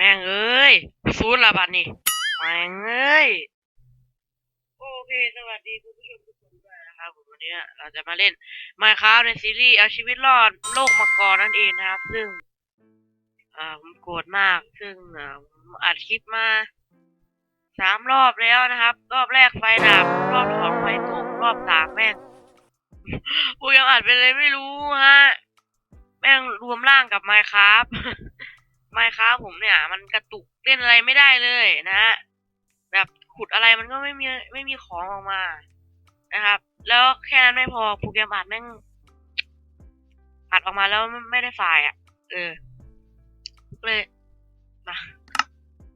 แม่งเอ้ยซูนย์ละบัดนี่แม่งเอ้ยโอเคสวัสดีคุณผู้ชมทุกคนด้วยนะครับผมวันนี้เราจะมาเล่น Minecraft ในซีรีส์เอาชีวิตรอดโลกมังกรนั่นเองนะครับ ซึ่งอ่าผมโกรธมากซึ่งอ่าผมอัดคลิปมาสามรอบแล้วนะครับ รอบแรกไฟดับรอบสองไฟตกรอบสามแม่งกูยังอัดไปเลยไม่รู้ฮะแม่งรวมร่างกับ Minecraft Minecraft ผมเนี่ย มันกระตุกเล่นอะไรไม่ได้เลยนะฮะแบบขุดอะไรมันก็ไม่มีไม่มีของออกมานะครับ แล้วแค่นั้นไม่พอโปรแกรมอัดแม่งอัดออกมาแล้วไม่ได้ไฟล์อะ เออเลยมา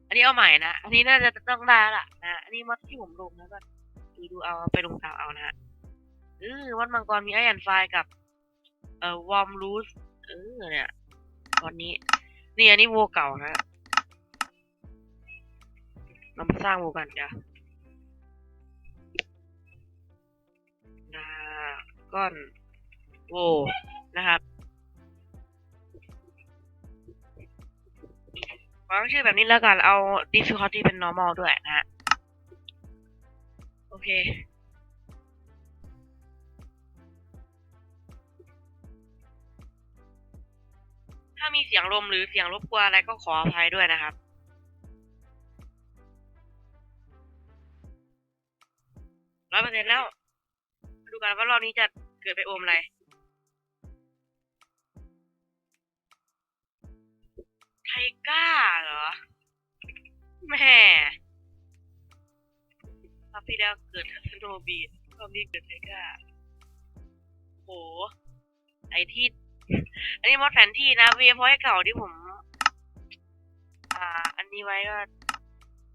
อันนี้เอาใหม่นะ อันนี้น่าจะต้องได้ละนะอันนี้มัดที่ผมลงแล้วก็ดูดูเอาไปลงตามเอานะฮะเออวัดมังกรมีไอแอนไฟล์กับ เอ่อวอมรูสเออเนี่ยตอนนี้ นี่อันนี้โวเก่านะเรามาสร้างโวกันเดี๋ยวนาก้อนโวนะครับวางชื่อแบบนี้แล้วกันเอา difficulty เป็น normal ด้วยนะฮะ โอเค ถ้ามีเสียงลมหรือเสียงรบกวนอะไรก็ขออภัยด้วยนะครับ ร้อยเปอร์เซ็นต์แล้ว มาดูกันว่ารอบนี้จะเกิดไปโอมอะไร ไทก้าเหรอ แม่รอบที่แล้วเกิดสโนบีดรอบนี้เกิดไทก้าโห ไอที่ อันนี้มอดแผนที่นะเวฟพอยเก่าที่ผม อ่า อันนี้ไว้ก็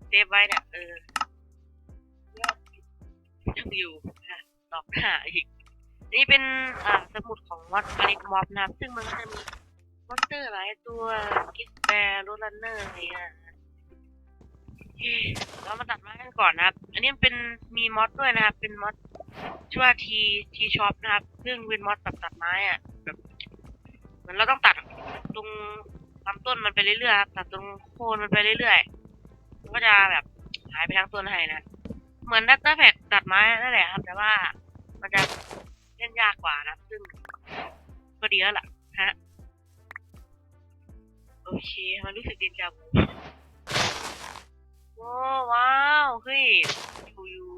เซฟไว้เนี่ยเออยังอยู่นะดอกหาอีก นี่เป็นอ่าสมุดของมอดอลิกมอบนะซึ่งมันก็จะมีมอนสเตอร์หลายตัวกิสแบร์โรลันเนอร์อะไรเงี้ยโอเคเรามาตัดไม้กันก่อนนะครับ อันนี้เป็นมีมอดด้วยนะครับ เป็นมอดชื่อว่าทีทีช็อปนะครับ ซึ่งเป็นมอดแบบตัดไม้อะแบบ มือนเราต้องตัดตรงลำต้นมันไปเรื่อยๆครับตัดตรงโคนมันไปเรื่อยๆมันก็จะแบบหายไปทั้งต้นให้นะเหมือนดัตเตอร์แพ็กตัดไม้นั่นแหละครับ แต่ว่ามันจะเล่นยากกว่านะซึ่งก็ดีแล้วล่ะฮะโอเค มันรู้สึกดีจังโอ้ว้าวเฮ้ยอยู่อยู่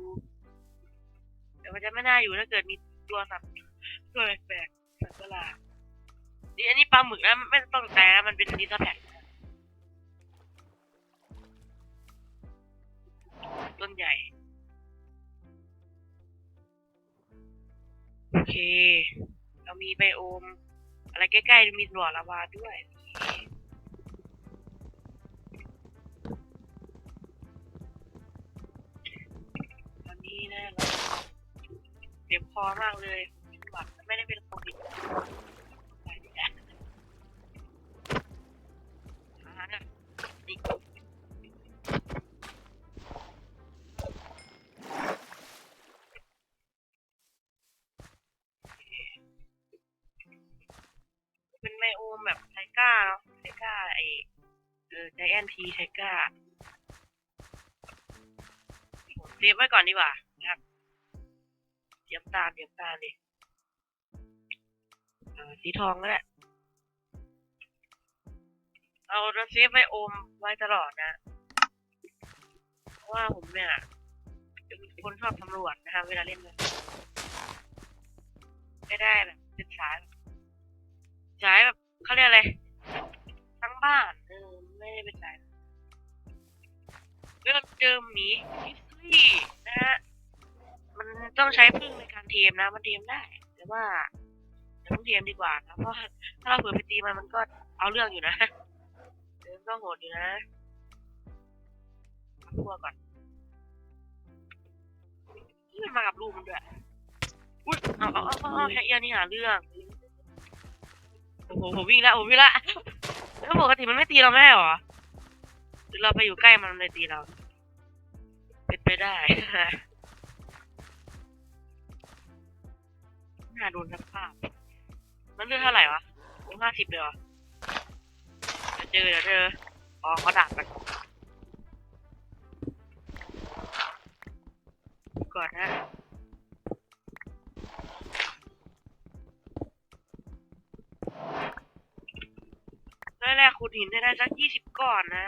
แต่มันจะไม่น่าอยู่ถ้าเกิดมีตัวสัตว์ตัวแปลก นี่อันนี้ปลาหมึกนะไม่ต้องตกใจนะมันเป็นดิสแพ็กต้นใหญ่ โอเค เรามีไบโอม อะไรใกล้ๆมีหลอดลาวาด้วยตอนนี้นะเราเจ็บคอมากเลยหวัดไม่ได้เป็นโควิด เป็นไบโอมแบบไทก้าเนาะไทก้าไอเออไจแอนทีไทก้าผมเซฟไว้ก่อนดีกว่านะครับเตรียมตาเตรียมตาดิเออสีทองก็ได้ เราจะเซฟไว้โอมไว้ตลอดนะเพราะว่าผมเนี่ยเป็นคนชอบตำรวจนะครับเวลาเล่นเลยไม่ได้แบบเป็นสายสายแบบเขาเรียกอะไรทั้งบ้านเออไม่ได้เป็นสายเรื่องเจอหมีฮิสซี่นะฮะมันต้องใช้พึ่งในการเทียมนะ มันเทียมได้แต่ว่าอย่าเพิ่งเทียมดีกว่านะเพราะถ้าเราเผื่อไปตีมันมันก็เอาเรื่องอยู่นะ เดินก็โหดอยู่นะเอาพวก่อนนี่มันมากับลูกมันด้วยอุ้ยเอาเอาเอาเอาแค่เอียนี่หาเรื่องโอ้โหผมวิ่งแล้วผมวิ่งละแล้วปกติมันไม่ตีเราไม่หรอหรือเราไปอยู่ใกล้มันเลยตีเราเป็นไปได้น่าโดนสักภาพมันเลือกเท่าไหร่วะห้าสิบเลยเหรอ เจอเดี๋ยวเจออ๋อเขาดับมันก่อนนะแรกๆขุดหินให้ได้สักยี่สิบก้อนนะ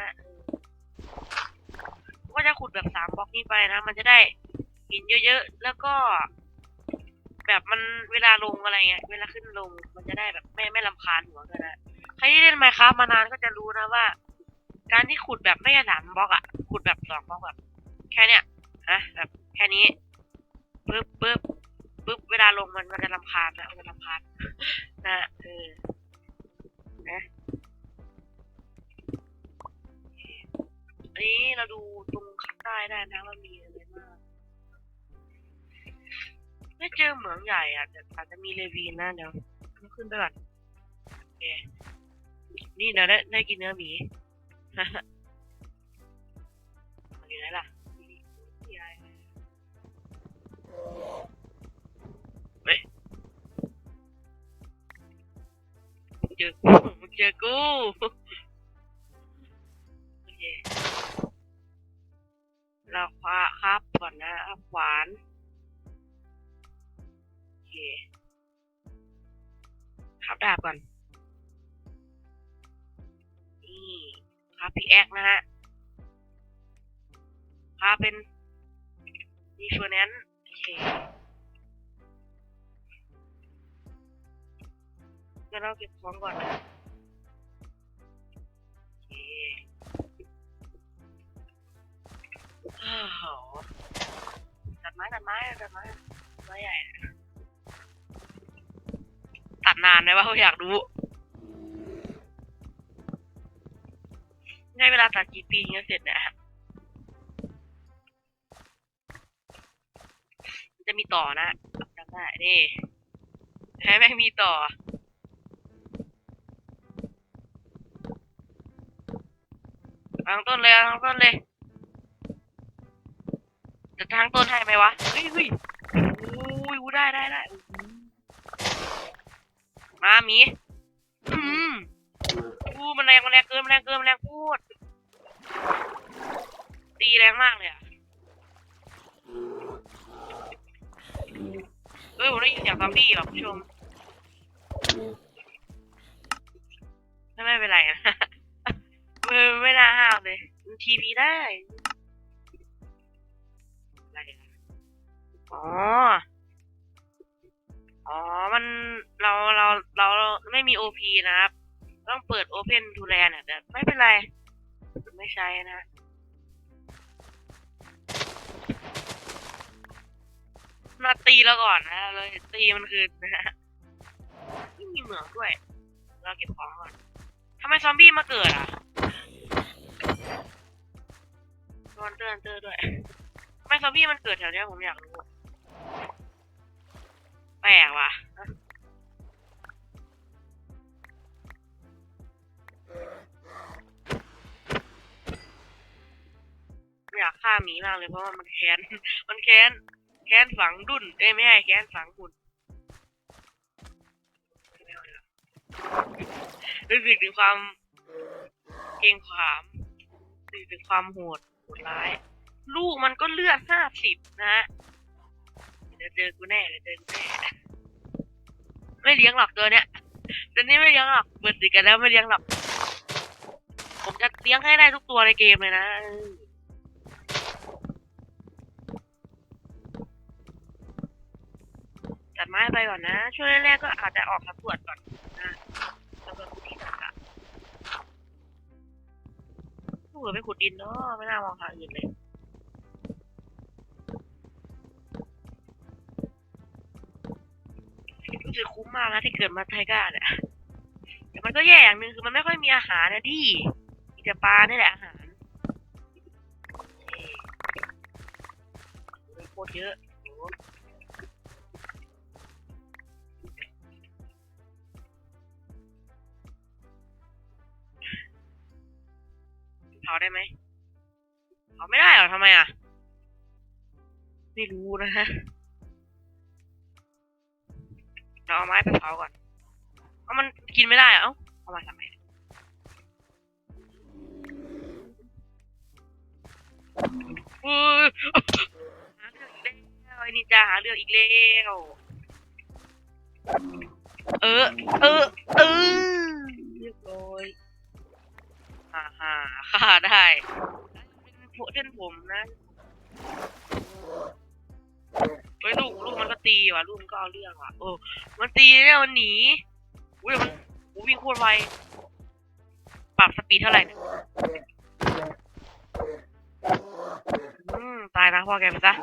ก็จะขุดแบบสามบล็อกนี้ไปนะ มันจะได้หินเยอะๆ แล้วก็ แบบมันเวลาลงอะไรเงี้ย เวลาขึ้นลงมันจะได้แบบไม่ไม่ลำคาญหัวกันนะ ครที่เล่นไมครับมานานก็จะรู้นะว่า การที่ขุดแบบไม่ใช่สามบล็อกอะขุดแบบสองบล็อกแบบ แค่เนี้ยนะแบบแค่นี้ปึ๊บปึ๊บปึ๊บเวลาลงมันมันจะลำคาญนะมันจะลำคาญนะเออนะอันนี้เราดูตรงข้างใต้ได้นะว่ามีอะไรบ้างไม่เจอเหมืองใหญ่อะแต่อาจจะมีเลวีนนะเดี๋ยวเราขึ้นไปก่อนโอเค นี่เดี๋ยวได้ได้กินเนื้อหมีอยู่ไหนล่ะเฮ้ยเจอกูมึงเจอกูโอเคเราคว้าครับก่อนนะอัพหวานโอเคครับดาบก่อน ครับพีแอคนะฮะพาเป็นดีเฟอร์แนนโอเคเดี๋ยวเราเก็บของก่อนโอเคอ้าวตัดไม้ตัดไม้ตัดไม้ไม้ใหญ่ตัดนานไหมวะเขาอยากรู้ ให้เวลาตัดกี่ปีถึงจะเสร็จเนะมันจะมีต่อนะจำได้นี่ให้แม่งมีต่อ ทางต้นเลยทางต้นเลยจะทางต้นให้ไหมวะเฮ้ยเฮ้ยโอ้ยได้ได้ได้มามีอืมอู้มันแรงมันแรงเกินมันแรงเกินมันแรงพูด ตีแรงมากเลยอะเฮ้ยผมได้ยินเสียงซอมบี้ว่ะคุณผู้ชมไม่ไม่เป็นไรนะเออไม่น่าห้าวเลยทีพีได้อะไรอ๋อ อ๋อ มันเราเราเราไม่มีโอพีนะครับ ต้องเปิด Open to Land อะแต่ไม่เป็นไร ไม่ใช้นะ มาตีเราก่อนนะเลยตีมันคืนนะฮะไม่มีเหมืองด้วย เราเก็บของก่อนทำไมซอมบี้มาเกิดอะนอนเตือนเตือนด้วยทำไมซอมบี้มันเกิดแถวเนี้ยผมอยากรู้ แปลกว่ะ อยากฆ่าหมีมากเลยเพราะว่ามันแค้น มันแค้น แค้นฝังดุนเอ้ยไม่ใช่แค้นฝังหุ่นดีกว่ารู้สึกถึงความเกรงขามรู้สึกถึงความโหดโหดร้าย ลูกมันก็เลือดห้าสิบนะฮะเดี๋ยวเจอกูแน่เดี๋ยวเจอกูแน่ไม่เลี้ยงหรอกตัวเนี้ยตัวนี้ไม่เลี้ยงหรอกเปิดติดกันแล้วไม่เลี้ยงหรอกผมจะเลี้ยงให้ได้ทุกตัวในเกมเลยนะ ตัดไม้ไปก่อนนะ ช่วงแรกๆก็อาจจะออกสำรวจก่อนนะสำรวจพื้นที่ต่างๆถ้าเกิดไปขุดดินเนาะไม่น่ามองทาอื่นเลยรู้สึกคุ้มมากนะที่เกิดมาไทก้าเนี่ยแต่มันก็แย่อย่างหนึ่งคือมันไม่ค่อยมีอาหารนะดิมีแต่ปลานี่แหละอาหารเอ้ยโคตรเยอะ เขาได้ไหมเขาไม่ได้เหรอทำไมอะ ไม่รู้นะฮะเราเอาไม้ไปเผาก่อนเพราะมันกินไม่ได้เอ้าเอามาทำไมหาเรื่องอีกแล้วไอ้นินจะหาเรื่องอีกแล้วเออ เออ เออเรียบร้อย ฮ่าฮ่าฆ่าได้เป็นพวกเส้นผมนะเฮ้ยลูกลูกมันก็ตีว่ะลูกมันก็เอาเรื่องว่ะโอ้มันตีแล้วมันหนีอุ้ยมันโอ้วิ่งโคตรไวปรับสปีดเท่าไหร่อืมตายนะพ่อแกไปซะ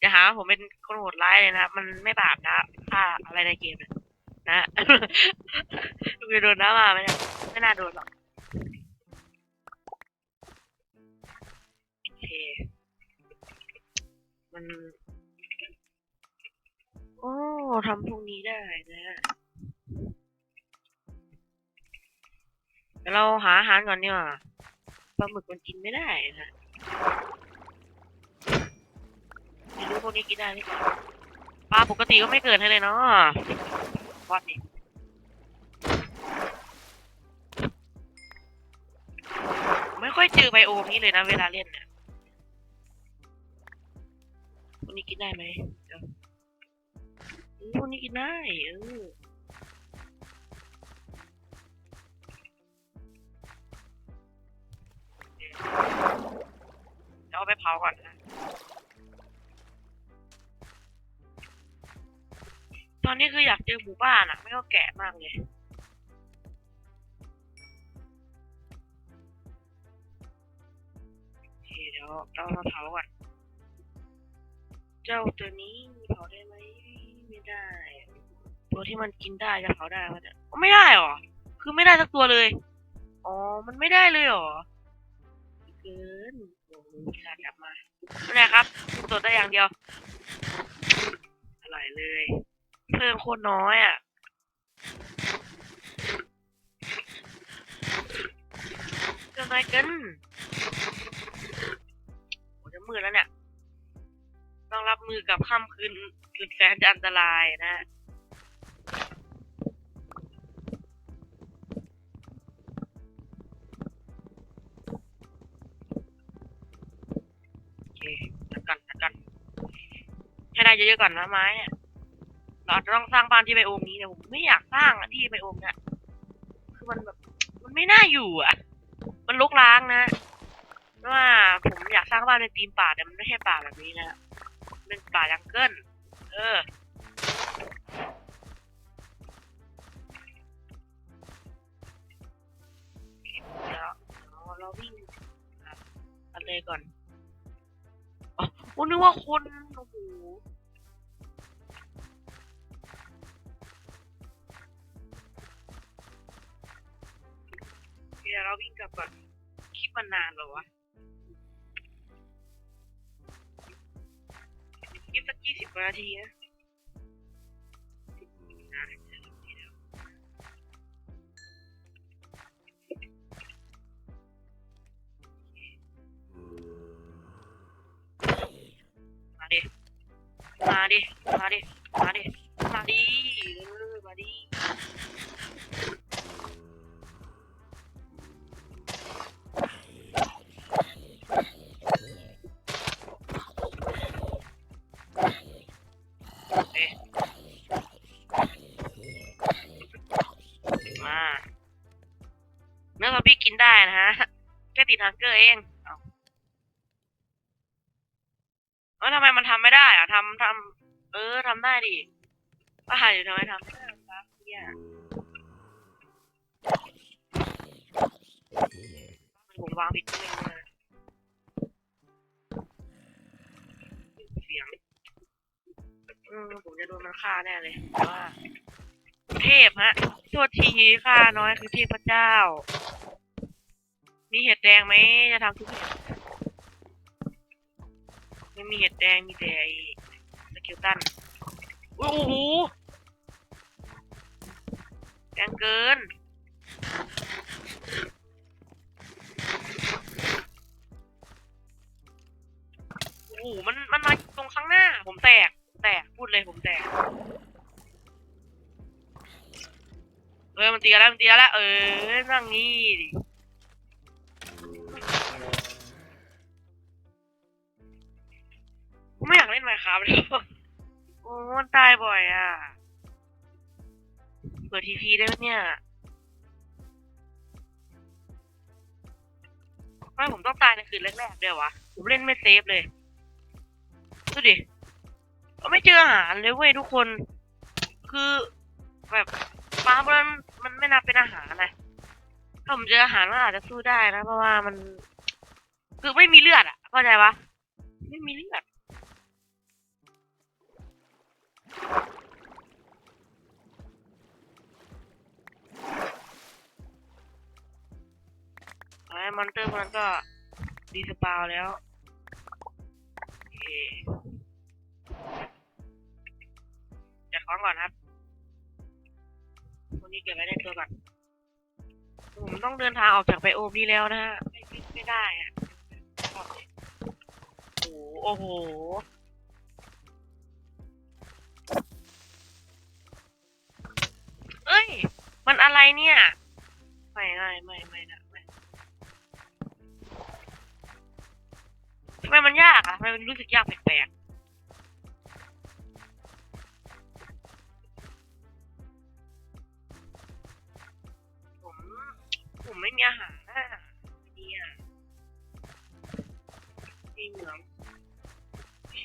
อย่าหาผมเป็นคนโหดร้ายเลยนะมันไม่บาปนะฆ่าอะไรในเกมนี่ยนะลูกจะโดนน้ำมาไหมเนี่ยไม่น่าโดนหรอก มันโอ้ทำพวกนี้ได้นะฮะเดี๋ยวเราหาอาหารก่อนดีกว่าปลาหมึกมันกินไม่ได้นะไม่รู้พวกนี้กินได้หรือเปล่าปลาปกติก็ไม่เกิดให้เลยเนาะวัดนี่ไม่ค่อยเจอไบโอมนี้เลยนะเวลาเล่นเนี่ย พวกนี้กินได้ไหมเดี๋ยวอืมพวกนี้กินได้เออเดี๋ยวเอาไปเผาก่อนนะตอนนี้คืออยากเจอหมู่บ้านอะไม่ก็แกะมากเลยเคเดี๋ยวเรามาเผาก่อน เจ้าตัวนี้เผาได้ไหมไม่ได้ ตัวที่มันกินได้จะเผาได้ปะเนี่ยอ๋อไม่ได้หรอ คือไม่ได้สักตัวเลย อ๋อ มันไม่ได้เลยเหรอ เกินโอ้โหขาดกลับมาไม่เป็นครับตัวได้อย่างเดียว อร่อยเลย เพิ่มโคตรน้อยอะเกินไปเกินโอ้จะมืดแล้วเนี่ย มือกับค่ำคืนสุดแสนจะอันตรายนะ โอเคตัดกันตัดกัน ให้ได้เยอะๆก่อนนะไม้เนี่ยเราอาจจะต้องสร้างบ้านที่ไบโอมนี้แต่ผมไม่อยากสร้างอะที่ไบโอมเนี่ยคือมันแบบมันไม่น่าอยู่อะ มันลกล้างนะเพราะว่าผมอยากสร้างบ้านในตีมป่าแต่มันไม่ใช่ป่าแบบนี้นะ เป็นป่าจังเกิลเออเดี๋ยวเราเราวิ่งอะกันเลยก่อนอ๋อโอ้นึกว่าคนโอ้โหเดี๋ยวเราวิ่งกลับก่อนคลิปมันานหรอวะ สักยี่สิบนาทีนะอะมาดิ มาดิ มาดิ มาดิ มาดิ ได้นะฮะ แค่ติดฮังเกอร์เองเออทำไมมันทำไม่ได้อะทำทำเออทำได้ดิป้าหาอยู่ทำไมทำไม่ได้ครับเนี่ยผมวางผิดเรื่องเลยเสียงเออผมจะโดนมันฆ่าแน่เลยว่าเทพฮะโทษทีฆ่าน้อยคือเทพเจ้า มีเห็ดแดงไหมจะทำทุกอย่างไม่มีเห็ดแดงมีแต่ไอสกิลตันโอ้โหแดงเกินโอ้โหมันมันมาตรงข้างหน้า ผมแตกแตกพูดเลยผมแตกเออมันตีกันแล้วมันตีกันแล้วเออนั่งนี่ดิ ไม่ครับแล้วโอ้มันตายบ่อยอะ เปิดทีพีได้ไหมเนี่ยไม่ผมต้องตายในคืนแรกๆเดียววะ ผมเล่นไม่เซฟเลย ดูดิไม่เจออาหารเลยเว้ยทุกคน คือแบบปลามันมันไม่นับเป็นอาหารนะถ้าผมเจออาหารก็อาจจะสู้ได้นะ เพราะว่ามัน คือไม่มีเลือดอะเข้าใจปะไม่มีเลือด ไอ้มอนเตอร์พวกนั้นก็ดีสปาวแล้วโอเคจัดของก่อนครับคนนี้เก็บไว้ในตัวก่อนผมต้องเดินทางออกจากไบโอมนี้แล้วนะฮะ ไม่ไม่ไม่ได้อะโอ้โห อะไรเนี่ย ไม่ไม่ไม่ไม่นะไม่ทำไมมันยากอะทำไมมันรู้สึกยากแปลกๆผมผมไม่มีอาหารนะเนี่ยมีเหมืองโอเค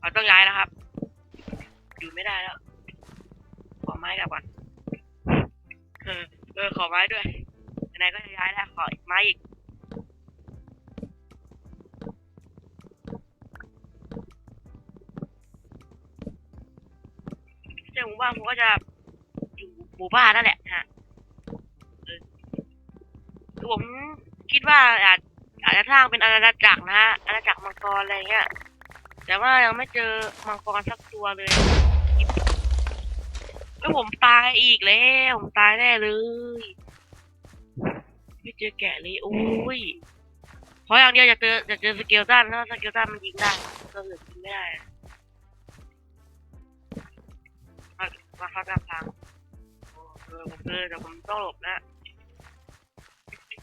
เราต้องย้ายแล้วครับ อยู่ไม่ได้แล้ว ไม้กลับก่อนเออเออขอไม้ด้วยไหนก็จะย้ายแล้วขออีกไม้อีกเจ้าหมู่บ้านผมก็จะอยู่หมู่บ้านนั่นแหละฮะเออคือผมคิดว่าอาจอาจจะสร้างเป็นอาณาจักรนะฮะอาณาจักรมังกรอะไรเงี้ยแต่ว่ายังไม่เจอมังกรสักตัวเลย แล้วผมตายอีกแล้ว ผมตายแน่เลย ไม่เจอแกะเลยโอ้ยเพราะอย่างเดียวอยากเจออยากเจอสเกลตันแล้วสเกลตันมันยิงได้ก็อื่นยิงไม่ได้มาเข้ากลางทางโอ้เออผมเจอแต่ผมต้องหลบนะ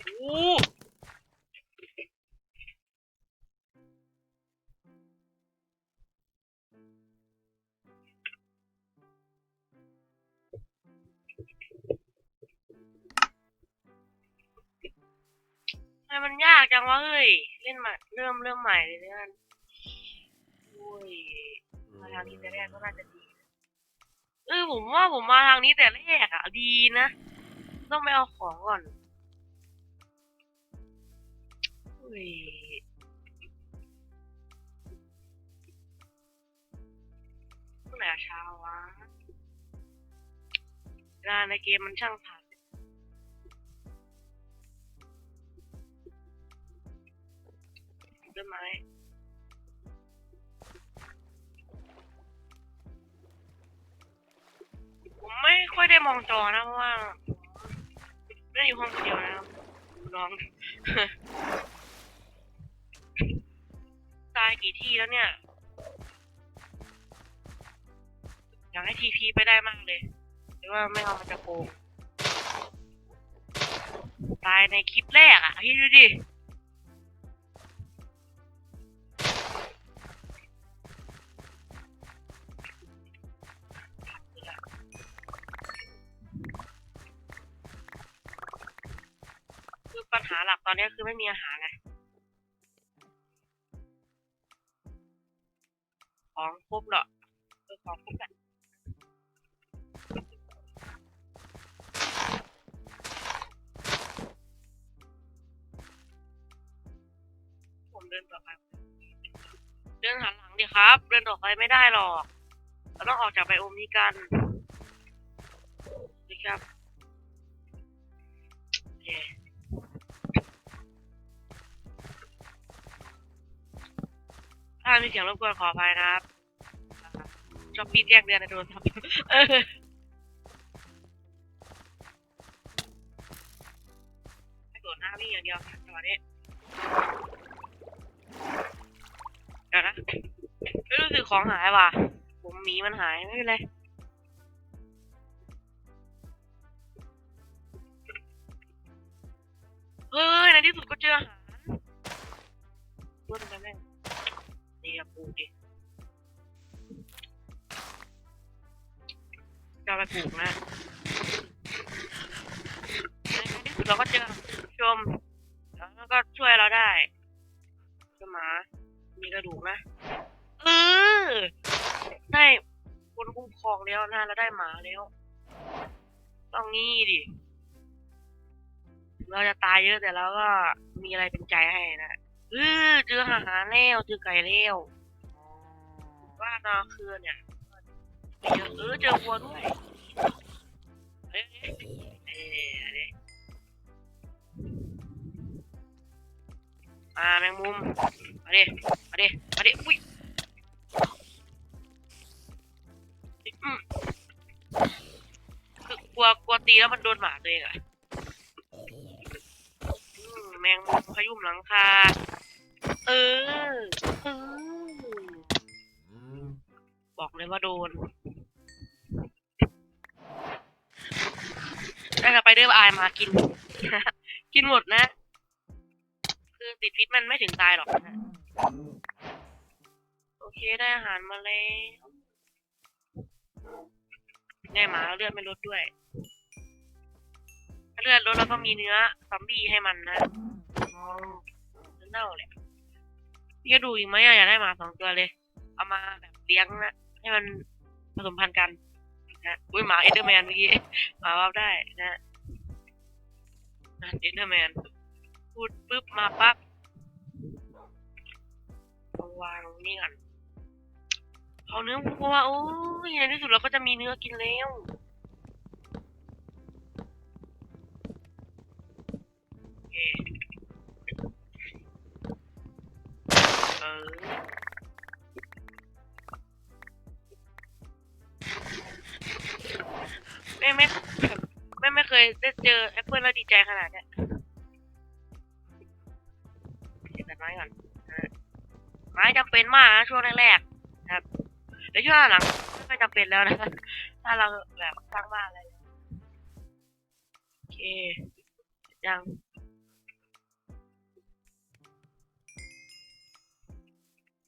โอ้ ไมมันยากจังวะเฮ้ย เล่นใหม่เริ่มเริ่มใหม่เลยเนี่ยโอ้ยมาทางนี้แต่แรกก็น่าจะดีเออผมว่าผมมาทางนี้แต่แรกอะดีนะ ต้องไปเอาของก่อนอุ้ยเมื่อไหร่เช้าวะเวลาในเกมมันช่างผ่า นต้นไม้ผมไม่ค่อยได้มองจอนะเพราะว่าไม่อยู่ห้องเดียวนะครับน้องตายกี่ที่แล้วเนี่ยอยากให้ทีพีไปได้มากเลยแต่ว่าไม่เอามันจะโกงตายในคลิปแรกอะพี่ดูดิ ปัญหาหลักตอนนี้คือไม่มีอาหารไงของครบเหรอเออของครบแหละผมเดินต่อไป เดินหันหลังดิครับ เดินต่อไปไม่ได้หรอก เราต้องออกจากไบโอมนี้กันนี่ครับโถ้ามีเสียงรบกวนขออภัยนะครับชอบปีแจ้งเดือนในโทรศัพท์เออให้โดดหน้าวิ่งอย่างเดียวจังหวะนี้เดี๋ยวนะไม่รู้สึกของหายว่ะ ผมหมีมันหายไม่เป็นไรเฮ้ยในที่สุดก็เจออาหารรถมันแม่ง ปลูกดิจะไปปลูกนะในที่สุดเราก็เจอผู้ชม แล้วก็ช่วยเราได้เจ้าหมามีกระดูกนะเออได้คนคุ้มครองแล้วนะเราได้หมาแล้ว ต้องงี้ดิเราจะตายเยอะแต่เราก็มีอะไรเป็นใจให้นะ เออเจออาหาแล้วเจอไก่แล้วว่านาคือเนี่ยเจอเออเจอวัวด้วยเอ้ยเอ้ยเอ้ยอ่าแมงมุมมาดิมาดิมาดิอุ้ยอืมคือกลัวกลัวตีแล้วมันโดนหมาตัวเองอะ มแมงมุมพยุมหลังคา เออเออบอกเลยว่าโดนได้สไปเดอร์อายมากิน กินหมดนะ คือติดพิษมันไม่ถึงตายหรอกนะ โอเคได้อาหารมาแล้วได้หมาเลือดไม่ลดด้วย เลือดลดเราต้องมีเนื้อซอมบี้ให้มันนะ เน่าเลยพี่ก็ดูอีกไหมอะอยากได้หมาสองตัวเลย เอามาแบบเลี้ยงนะให้มันผสมพันธุ์กันนะอุ้ยหมาเอเดอร์แมนเมื่อกี้หมาว่าได้นะนะเอเดอร์แมนพูดปุ๊บมาปั๊บวางนี่ก่อนเอาเนื้อเพราะว่าโอ้ยในที่สุดเราก็จะมีเนื้อกินแล้วโอเค ยได้เจอแอปเปิลแล้วดีใจขนาดเนี้ยเก็บแต่ไม้ก่อนไม้จำเป็นมากนะช่วงแรกๆครับแล้วช่วงหลังไม่จำเป็นแล้วนะถ้าเราแบบสร้างบ้านอะไรโอเคยัง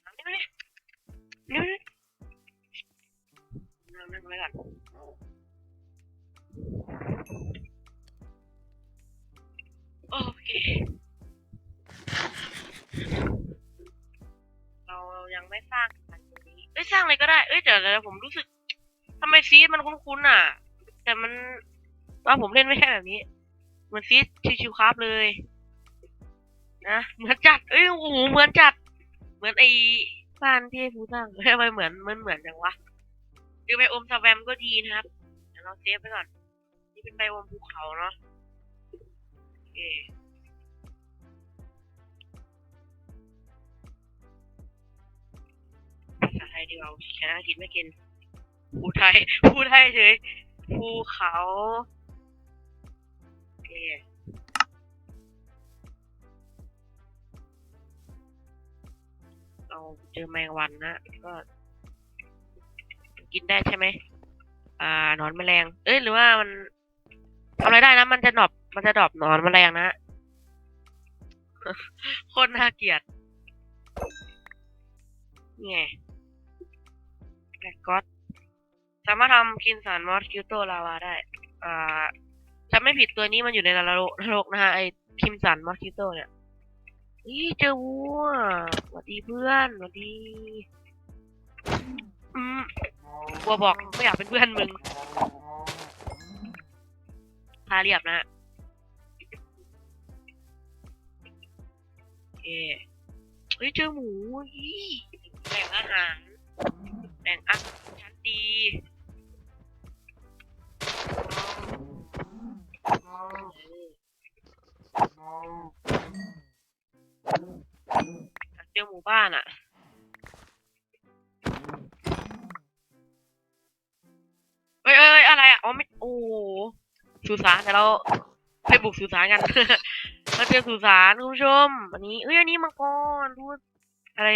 เอานี่มาดินี่มาดินั่นั่งไว้ก่อน ไม่สร้างอันนี้เอ้ยสร้างเลยก็ได้ เอ้ยเดี๋ยวเดี๋ยวผมรู้สึกทำไมซีดมันคุ้นๆอะ แต่มันว่าผมเล่นไม่ใช่แบบนี้เหมือนซีดชิวๆครับเลย นะเหมือนจัด เอ้ยโอ้โหเหมือนจัด เหมือนไอ้บ้านที่ผู้สร้างทำไมเหมือนเหมือนเหมือนจังวะดูไบอมสแวมก็ดีนะครับเดี๋ยวเราเซฟไปก่อน นี่เป็นไบอมภูเขาเนาะโอเค ยดีกว่าแค่อังกฤษไม่กินพูดไทยพูดไทยเฉยภูเขาโอเคเราเจอแมงวันนะก็ กินได้ใช่ไหมอ่านอนแมลง เอ้ยหรือว่ามันทำอะไรได้นะมันจะดรอปมันจะดรอปนอนแมลงนะโคตรน่าเกลียดนี่ไกก็อตสามารถทำกินสารมอสคิวโตลาวาได้ อ่าจะไม่ผิดตัวนี้มันอยู่ในนรกนรกนะฮะไอคิมสันมอสคิวโตเนี่ยนี่เจอวัวสวัสดีเพื่อนสวัสดีอืมวัวบอกไม่อยากเป็นเพื่อนมึงพาเรียบนะฮะโอเคเฮ้ยเจอหมูอีแบ่งอาหาร แบ่งอาหารชั้นดีเจอหมู่บ้านอะเฮ้ยเอ้ยเอ้ยอะไรอะ อ๋อไม่ โอ้สุสานแต่เราไปบุกสุสานกันเราเจอสุสานคุณผู้ชม อันนี้ เอ้ย อันนี้มังกรรู้อะไร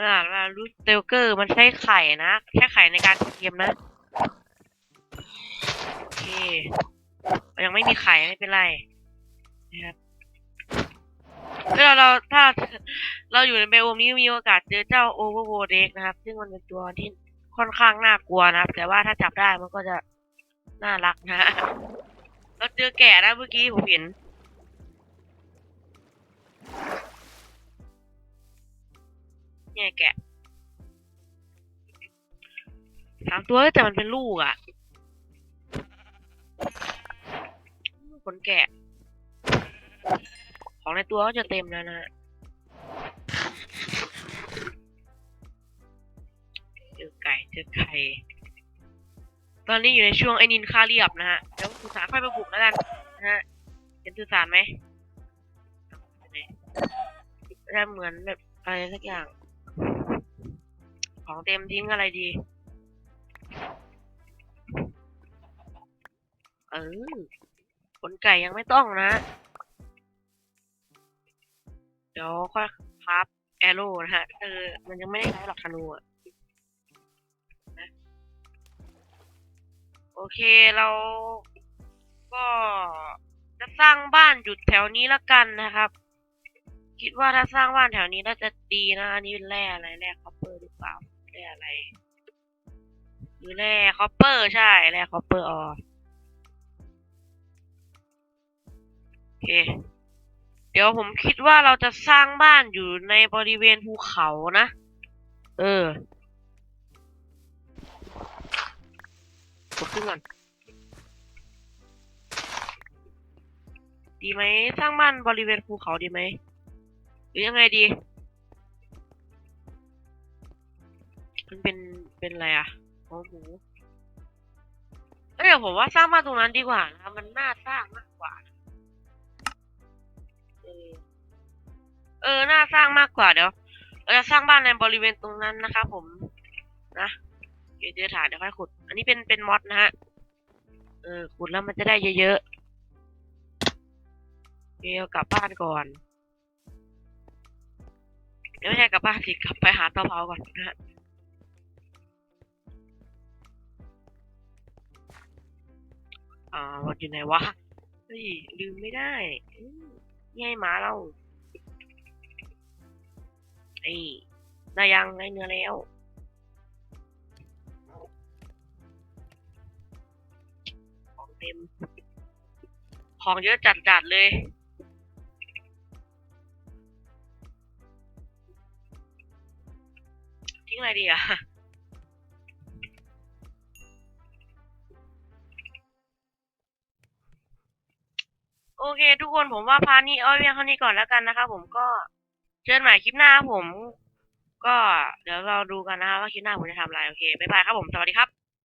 อ่ามารูสเตลเกอร์มันใช้ไข่นะแค่ไข่ในการเกมนะ โอเค ยังไม่มีไข่ไม่เป็นไรนะครับถ้าเราถ้าเราอยู่ในไบโอมนี้มีโอกาสเจอเจ้าโอเวอร์โวเด็กนะครับ ซึ่งมันเป็นตัวที่ค่อนข้างน่ากลัวนะครับ แต่ว่าถ้าจับได้มันก็จะน่ารักนะเราเจอแกะนะเมื่อกี้ผมเห็น เนี่ยแกะสามตัวแต่มันเป็นลูกอะ่ะขนแกะ ของในตัวก็จะเต็มแล้วนะเจอไก่เจอไข่ตอนนี้อยู่ในช่วงไอ้นินค่าเรียบนะฮะเดี๋ยวสุสานค่อยมาบุกแล้วกันนะฮะเห็นสุสานไหมจะเหมือนแบบอะไรสักอย่าง ของเต็มทิ้งอะไรดี เออขนไก่ยังไม่ต้องนะ เดี๋ยวค่อยครับแอโร่นะฮะเออมันยังไม่ได้ใช้หรอกธนูอะนะโอเคเราก็จะสร้างบ้านอยู่แถวนี้ละกันนะครับ คิดว่าถ้าสร้างบ้านแถวนี้น่าจะดีนะอันนี้เป็นแร่อะไรแร่คอปเปอร์หรือเปล่า ร่อะไรหรือแร่คอปเปอร์ใช่แร่คอปเปอร์ออโอเค เดี๋ยวผมคิดว่าเราจะสร้างบ้านอยู่ในบริเวณภูเขานะ เออกดขึ้นก่อนดีไหมสร้างบ้านบริเวณภูเขาดีไหมหรือยังไงดี มันเป็นเป็นอะไรอะหัวหมูเอ้ยเดี๋ยวผมว่าสร้างบ้าตรงนั้นดีกว่านะมันน่าสร้างมากกว่า เออเออน่าสร้างมากกว่าเดี๋ยวเราจะสร้างบ้านในบริเวณตรงนั้นนะครับผมนะเดี๋ยวเจอฐานเดี๋ยวค่อยขุด อันนี้เป็นเป็นมอดนะฮะเออขุดแล้วมันจะได้เยอะๆเดี๋ยวกลับบ้านก่อนเดี๋ยวไม่ใช่กลับบ้านสิกลับไปหาเตาเผาก่อนนะฮะ อ่าวัดอยู่ไหนวะ เฮ้ย ลืมไม่ได้อืมนี่ให้หมาเราไอ้ได้ยังได้เนื้อแล้ว ของเต็ม ของเยอะจัดๆเลย ทิ้งอะไรดีอะ โอเค ทุกคนผมว่าพาร์ทนี้เอาไว้เพียงเท่านี้ก่อนแล้วกันนะครับผมก็เจอกันใหม่คลิปหน้าผม ก็เดี๋ยวเราดูกันนะครับว่าคลิปหน้าผมจะทำอะไรโอเคบ๊ายบายครับผมสวัสดีครับ